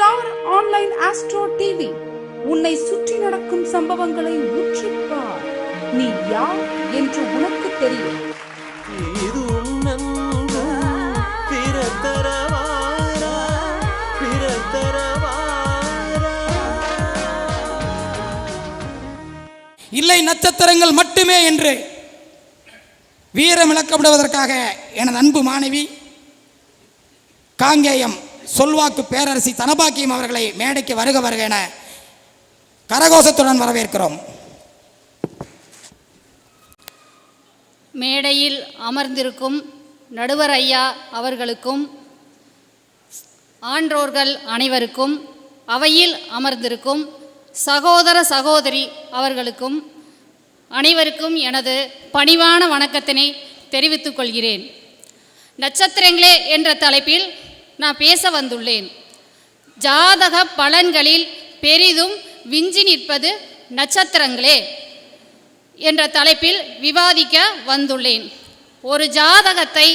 Star online astro TV. உன்னை சுற்றி நடக்கும் சம்பவங்களை உற்றுப்பார் நீ யார் என்று உனக்கு தெரியும். இது பிறத்தரவாரா பிறத்தரவாரா. இல்லை நட்சத்திரங்கள் மட்டுமே என்று வீரம் இழக்கப்படுவதற்காக எனது அன்பு மாணவி காங்கேயம் சொல்வாக்கு பேரரசி தனபாக்கியம் அவர்களை மேடைக்கு வருக வருக என கரகோஷத்துடன் வரவேற்கிறோம். மேடையில் அமர்ந்திருக்கும் நடுவர் ஐயா அவர்களுக்கும் ஆன்றோர்கள் அனைவருக்கும் அவையில் அமர்ந்திருக்கும் சகோதர சகோதரி அவர்களுக்கும் அனைவருக்கும் எனது பணிவான வணக்கத்தினை தெரிவித்துக் கொள்கிறேன். நட்சத்திரங்களே என்ற தலைப்பில் நான் பேச வந்துள்ளேன். ஜாதக பலன்களில் பெரிதும் விஞ்சி நிற்பது நட்சத்திரங்களே என்ற தலைப்பில் விவாதிக்க வந்துள்ளேன். ஒரு ஜாதகத்தை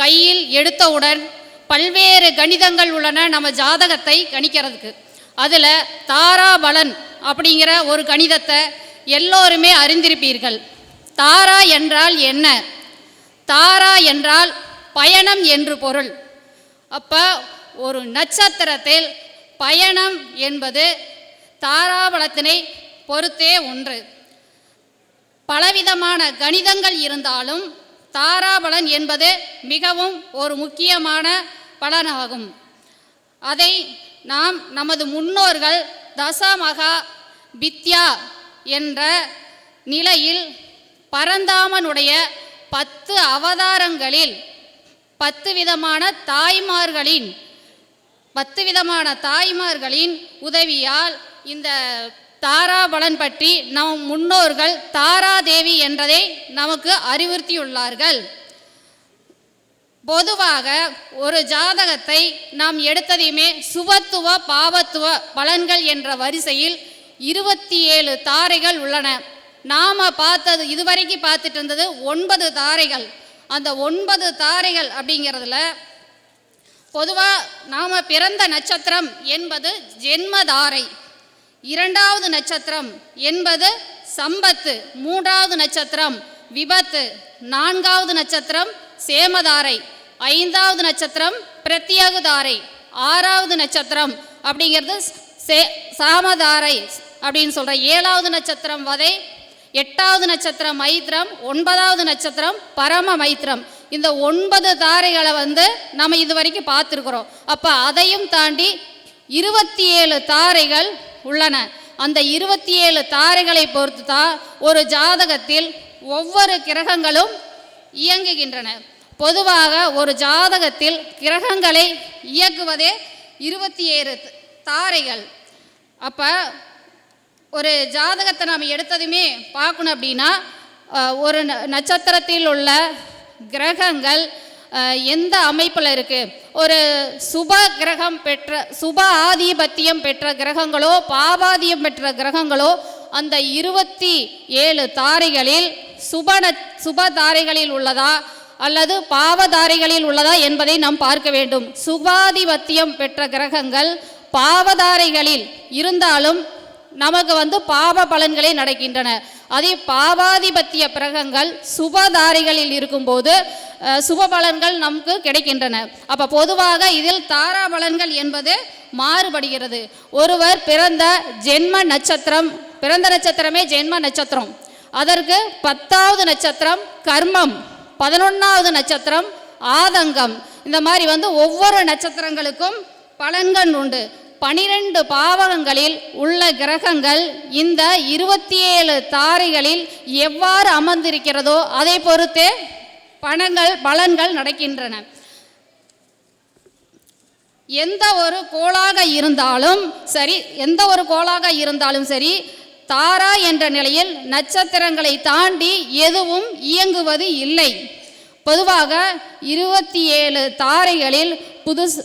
கையில் எடுத்தவுடன் பல்வேறு கணிதங்கள் உள்ளன நம்ம ஜாதகத்தை கணிக்கிறதுக்கு. அதில் தாராபலன் அப்படிங்கிற ஒரு கணிதத்தை எல்லோருமே அறிந்திருப்பீர்கள். தாரா என்றால் என்ன? தாரா என்றால் பயணம் என்று பொருள். அப்போ ஒரு நட்சத்திரத்தில் பயணம் என்பது தாராபலத்தினை பொறுத்தே ஒன்று. பலவிதமான கணிதங்கள் இருந்தாலும் தாராபலன் என்பது மிகவும் ஒரு முக்கியமான பலனாகும். அதை நாம் நமது முன்னோர்கள் தசமகா வித்யா என்ற நிலையில் பரந்தாமனுடைய பத்து அவதாரங்களில் பத்து விதமான தாய்மார்களின் பத்து விதமான தாய்மார்களின் உதவியால் இந்த தாராபலன் பற்றி நம் முன்னோர்கள் தாராதேவி என்றதை நமக்கு அறிவுறுத்தியுள்ளார்கள். பொதுவாக ஒரு ஜாதகத்தை நாம் எடுத்ததையுமே சுபத்துவ பாவத்துவ பலன்கள் என்ற வரிசையில் இருபத்தி ஏழு தாரைகள் உள்ளன. நாம பார்த்தது இதுவரைக்கும் பார்த்துட்டு இருந்தது ஒன்பது தாரைகள். அந்த ஒன்பது தாரைகள் அப்படிங்கிறதுல பொதுவாக நாம் பிறந்த நட்சத்திரம் என்பது ஜென்மதாரை. இரண்டாவது நட்சத்திரம் என்பது சம்பத்து. மூன்றாவது நட்சத்திரம் விபத்து. நான்காவது நட்சத்திரம் சேமதாரை. ஐந்தாவது நட்சத்திரம் பிரத்யகுதாரை. ஆறாவது நட்சத்திரம் அப்படிங்கிறது சே சாமதாரை அப்படின்னு சொல்கிற ஏழாவது நட்சத்திரம் வதை எட்டாவது நட்சத்திரம் மைத்திரம் ஒன்பதாவது நட்சத்திரம் பரம மைத்திரம் இந்த ஒன்பது தாரைகளை வந்து நம்ம இது வரைக்கும் பார்த்துருக்குறோம். அப்போ அதையும் தாண்டி இருபத்தி ஏழு தாரைகள் உள்ளன. அந்த இருபத்தி ஏழு தாரைகளை பொறுத்து தான் ஒரு ஜாதகத்தில் ஒவ்வொரு கிரகங்களும் இயங்குகின்றன. பொதுவாக ஒரு ஜாதகத்தில் கிரகங்களை இயக்குவதே இருபத்தி ஏழு தாரைகள். அப்போ ஒரு ஜாதகத்தை நாம் எடுத்ததுமே பார்க்கணும் அப்படின்னா ஒரு ந- நட்சத்திரத்தில் உள்ள கிரகங்கள் எந்த அமைப்பில் இருக்குது ஒரு சுப கிரகம் பெற்ற சுப ஆதிபத்தியம் பெற்ற கிரகங்களோ பாபாதியம் பெற்ற கிரகங்களோ அந்த இருபத்தி ஏழு தாரைகளில் சுப சுப தாரைகளில் உள்ளதா? அல்லது பாவதாரைகளில் உள்ளதா என்பதை நாம் பார்க்க வேண்டும். சுபாதிபத்தியம் பெற்ற கிரகங்கள் பாவதாரைகளில் இருந்தாலும் நமக்கு வந்து பாவ பலன்களே நடக்கின்றன. அதே பாவாதிபத்திய பிரகங்கள் சுபதாரிகளில் இருக்கும்போது சுப பலன்கள் நமக்கு கிடைக்கின்றன. அப்போ பொதுவாக இதில் தாரா பலன்கள் என்பது மாறுபடுகிறது. ஒருவர் பிறந்த ஜென்ம நட்சத்திரம் பிறந்த நட்சத்திரமே ஜென்ம நட்சத்திரம். அதற்கு பத்தாவது நட்சத்திரம் கர்மம் பதினொன்றாவது நட்சத்திரம் ஆதங்கம். இந்த மாதிரி வந்து ஒவ்வொரு நட்சத்திரங்களுக்கும் பலன்கள் உண்டு. பனிரெண்டு பாவகங்களில் உள்ள கிரகங்கள் இந்த இருபத்தி ஏழு தாரைகளில் எவ்வாறு அமர்ந்திருக்கிறதோ அதை பொறுத்தே பணங்கள் பலன்கள் நடக்கின்றன. எந்த ஒரு கோளாக இருந்தாலும் சரி எந்த ஒரு கோளாக இருந்தாலும் சரி தாரா என்ற நிலையில் நட்சத்திரங்களை தாண்டி எதுவும் இயங்குவது இல்லை. பொதுவாக இருபத்தி ஏழு தாரைகளில் புதுசு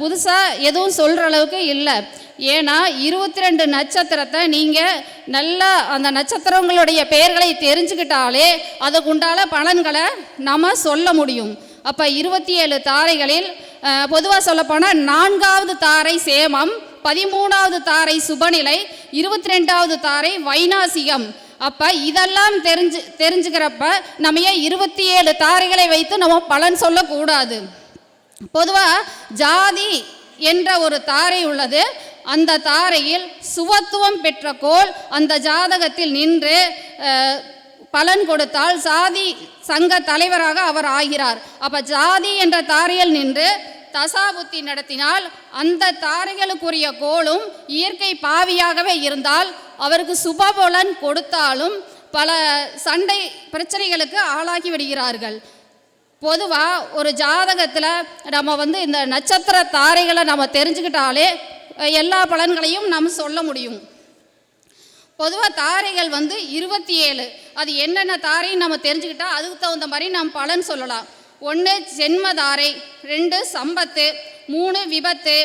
புதுசாக எதுவும் சொல்கிற அளவுக்கு இல்லை. ஏன்னா இருபத்தி ரெண்டு நட்சத்திரத்தை நீங்கள் நல்லா அந்த நட்சத்திரங்களுடைய பெயர்களை தெரிஞ்சுக்கிட்டாலே அதுக்குண்டான பலன்களை நம்ம சொல்ல முடியும். அப்போ இருபத்தி ஏழு தாரைகளில் பொதுவாக சொல்லப்போனால் நான்காவது தாரை சேமம் பதிமூணாவது தாரை சுபநிலை இருபத்தி ரெண்டாவது தாரை வைநாசிகம் அப்போ இதெல்லாம் தெரிஞ்சு தெரிஞ்சுக்கிறப்ப நம்ம ஏன் இருபத்தி ஏழு தாரைகளை வைத்து நம்ம பலன் சொல்லக்கூடாது? பொதுவாக ஜாதி என்ற ஒரு தாரை உள்ளது. அந்த தாரையில் சுவத்துவம் பெற்ற கோள் அந்த ஜாதகத்தில் நின்று பலன் கொடுத்தால் சாதி சங்க தலைவராக அவர் ஆகிறார். அப்போ ஜாதி என்ற தாரையில் நின்று தசாபுத்தி நடத்தினால் அந்த தாரைகளுக்குரிய கோளும் இயற்கை பாவியாகவே இருந்தால் அவருக்கு சுபபலன் கொடுத்தாலும் பல சண்டை பிரச்சனைகளுக்கு ஆளாகி விடுகிறார்கள். பொதுவாக ஒரு ஜாதகத்தில் நம்ம வந்து இந்த நட்சத்திர தாரைகளை நம்ம தெரிஞ்சுக்கிட்டாலே எல்லா பலன்களையும் நம்ம சொல்ல முடியும். பொதுவாக தாரைகள் வந்து இருபத்தி ஏழு அது என்னென்ன தாரைன்னு நம்ம தெரிஞ்சுக்கிட்டால் அதுக்கு தகுந்த மாதிரி நம்ம பலன் சொல்லலாம். ஒன்று ஜென்மதாரை ரெண்டு சம்பத்து மூணு விபத்து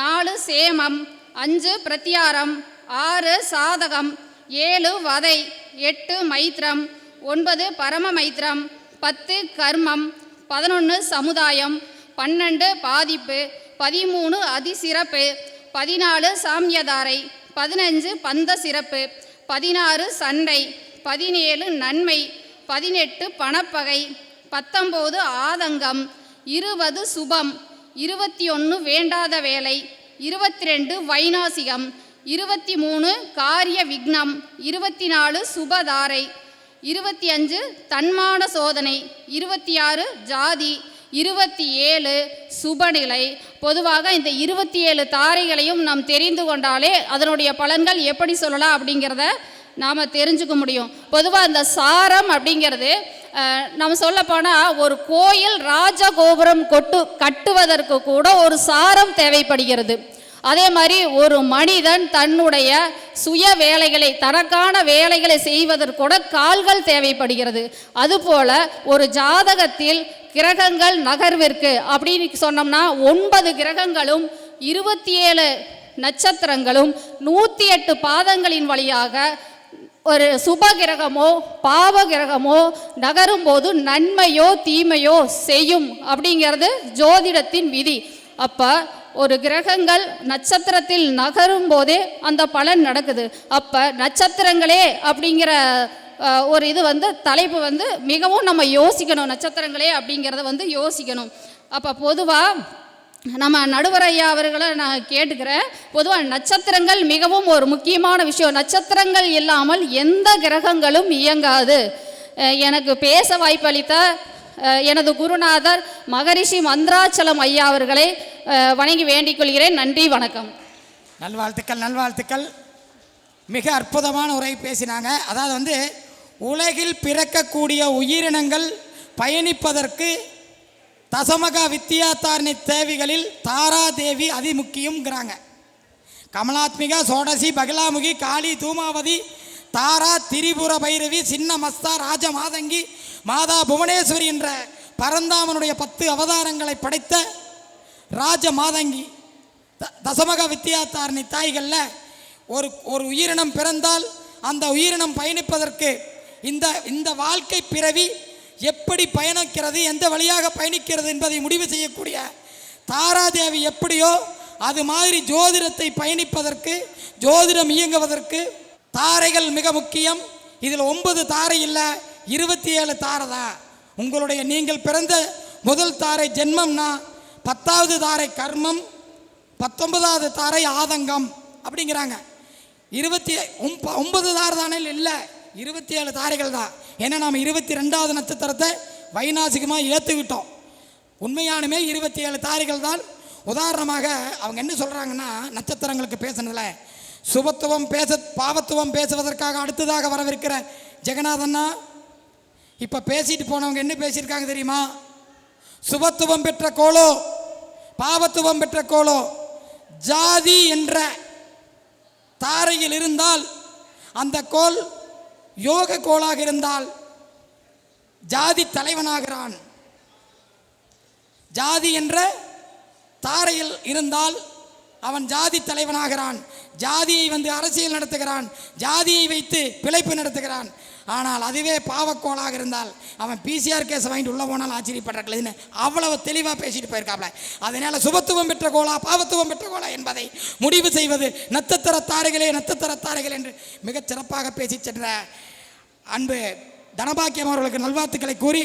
நாலு சேமம் அஞ்சு பிரத்தியாரம் ஆறு சாதகம் ஏழு வதை எட்டு மைத்திரம் ஒன்பது பரம மைத்திரம் பத்து கர்மம் பதினொன்று சமுதாயம் பன்னெண்டு பாதிப்பு பதிமூணு அதிசிறப்பு பதினாலு சாமியதாரை பதினஞ்சு பந்த சிறப்பு பதினாறு சண்டை பதினேழு நன்மை பதினெட்டு பணப்பகை பத்தொம்போது ஆதங்கம் இருபது சுபம் இருபத்தி ஒன்று வேண்டாத வேலை இருபத்தி ரெண்டு வைநாசிகம் இருபத்தி மூணு காரிய விக்னம் இருபத்தி நாலு சுபதாரை இருபத்தி அஞ்சு தன்மான சோதனை இருபத்தி ஆறு ஜாதி இருபத்தி ஏழு சுபநிலை. பொதுவாக இந்த இருபத்தி ஏழு தாரைகளையும் நாம் தெரிந்து கொண்டாலே அதனுடைய பலன்கள் எப்படி சொல்லலாம் அப்படிங்கிறத நாம் தெரிஞ்சுக்க முடியும். பொதுவாக இந்த சாரம் அப்படிங்கிறது நம்ம சொல்லப்போனால் ஒரு கோயில் ராஜகோபுரம் கொட்டு கட்டுவதற்கு கூட ஒரு சாரம் தேவைப்படுகிறது. அதே மாதிரி ஒரு மனிதன் தன்னுடைய சுய வேலைகளை தனக்கான வேலைகளை செய்வதற்கூட கால்கள் தேவைப்படுகிறது. அதுபோல ஒரு ஜாதகத்தில் கிரகங்கள் நகர்விற்கு அப்படின்னு சொன்னோம்னா ஒன்பது கிரகங்களும் இருபத்தி ஏழு நட்சத்திரங்களும் நூற்றி எட்டு பாதங்களின் வழியாக ஒரு சுப கிரகமோ பாவ கிரகமோ நகரும் போது நன்மையோ தீமையோ செய்யும் அப்படிங்கிறது ஜோதிடத்தின் விதி. அப்போ ஒரு கிரகங்கள் நட்சத்திரத்தில் நகரும் போதே அந்த பலன் நடக்குது. அப்போ நட்சத்திரங்களே அப்படிங்கிற ஒரு இது வந்து தலைப்பு வந்து மிகவும் நம்ம யோசிக்கணும். நட்சத்திரங்களே அப்படிங்கிறத வந்து யோசிக்கணும். அப்போ பொதுவாக நம்ம நடுவர் ஐயா அவர்களை நான் கேட்டுக்கிறேன். பொதுவாக நட்சத்திரங்கள் மிகவும் ஒரு முக்கியமான விஷயம். நட்சத்திரங்கள் இல்லாமல் எந்த கிரகங்களும் இயங்காது. எனக்கு பேச வாய்ப்பளித்த எனது குருநாதர் மகரிஷி மந்திராச்சலம் ஐயா அவர்களை வணங்கி வேண்டிக் கொள்கிறேன். நன்றி வணக்கம். நல்வாழ்த்துக்கள் நல்வாழ்த்துக்கள். மிக அற்புதமான உரை பேசினாங்க. அதாவது வந்து உலகில் பிறக்கக்கூடிய உயிரினங்கள் பயணிப்பதற்கு தசமகா வித்தியாத்தாரணி தேவிகளில் தாராதேவி அதிமுக்கியங்கிறாங்க கமலாத்மிகா சோடசி பகிலாமுகி காளி தூமாவதி தாரா திரிபுர பைரவி சின்ன மஸ்தா ராஜ மாதங்கி மாதா புவனேஸ்வரி என்ற பரந்தாமனுடைய பத்து அவதாரங்களை படைத்த ராஜ மாதங்கி த- தசமக வித்தியாத்தாரணி தாய்களில் ஒரு ஒரு உயிரினம் பிறந்தால் அந்த உயிரினம் பயணிப்பதற்கு இந்த இந்த வாழ்க்கை பிறவி எப்படி பயணிக்கிறது எந்த வழியாக பயணிக்கிறது என்பதை முடிவு செய்யக்கூடிய தாராதேவி எப்படியோ அது மாதிரி ஜோதிடத்தை பயணிப்பதற்கு ஜோதிடம் இயங்குவதற்கு தாரைகள் மிக முக்கியம். இதில் ஒன்பது தாரை இல்லை இருபத்தி ஏழு தாரை தான். உங்களுடைய நீங்கள் பிறந்த முதல் தாரை ஜென்மம்னா பத்தாவது தாரை கர்மம் பத்தொன்பதாவது தாரை ஆதங்கம் அப்படிங்கிறாங்க. இருபத்தி ஒன்பது தாரை தானே இல்லை இருபத்தி ஏழு தாரைகள் தான். ஏன்னா நாம் இருபத்தி ரெண்டாவது நட்சத்திரத்தை வைநாசிகமாக ஏற்றுக்கிட்டோம் உண்மையானுமே இருபத்தி ஏழு தாரைகள் தான். உதாரணமாக அவங்க என்ன சொல்கிறாங்கன்னா நட்சத்திரங்களுக்கு பேசுனதுல சுபத்துவம் பேச பாவத்துவம் பேசுவதற்காக அடுத்ததாக வரவிருக்கிற ஜெகநாதன்னா இப்போ பேசிட்டு போனவங்க என்ன பேசியிருக்காங்க தெரியுமா? சுபத்துவம் பெற்ற கோலோ பாவத்துவம் பெற்ற கோலம் ஜாதி என்ற தாரையில் இருந்தால் அந்த கோல் யோக கோளாக இருந்தால் ஜாதி தலைவனாகிறான். ஜாதி என்ற தாரையில் இருந்தால் அவன் ஜாதி தலைவனாகிறான். ஜாதியை வந்து அரசியல் நடத்துகிறான். ஜாதியை வைத்து பிழைப்பு நடத்துகிறான். ஆனால் அதுவே பாவக்கோளாக இருந்தால் அவன் பிசிஆர் கேஸ் வாங்கிட்டு உள்ள போனால் ஆச்சரியப்படுறதுன்னு அவ்வளவு தெளிவாக பேசிட்டு போயிருக்காப்ல. அதனால சுபத்துவம் பெற்ற கோலா பாவத்துவம் பெற்ற கோலா என்பதை முடிவு செய்வது நட்சத்திர தாரைகளே நட்சத்திர தாரைகள் என்று மிகச் சிறப்பாக பேசி சென்ற அன்பு தனபாக்கியம் அவர்களுக்கு நல்வாழ்த்துக்களை கூறி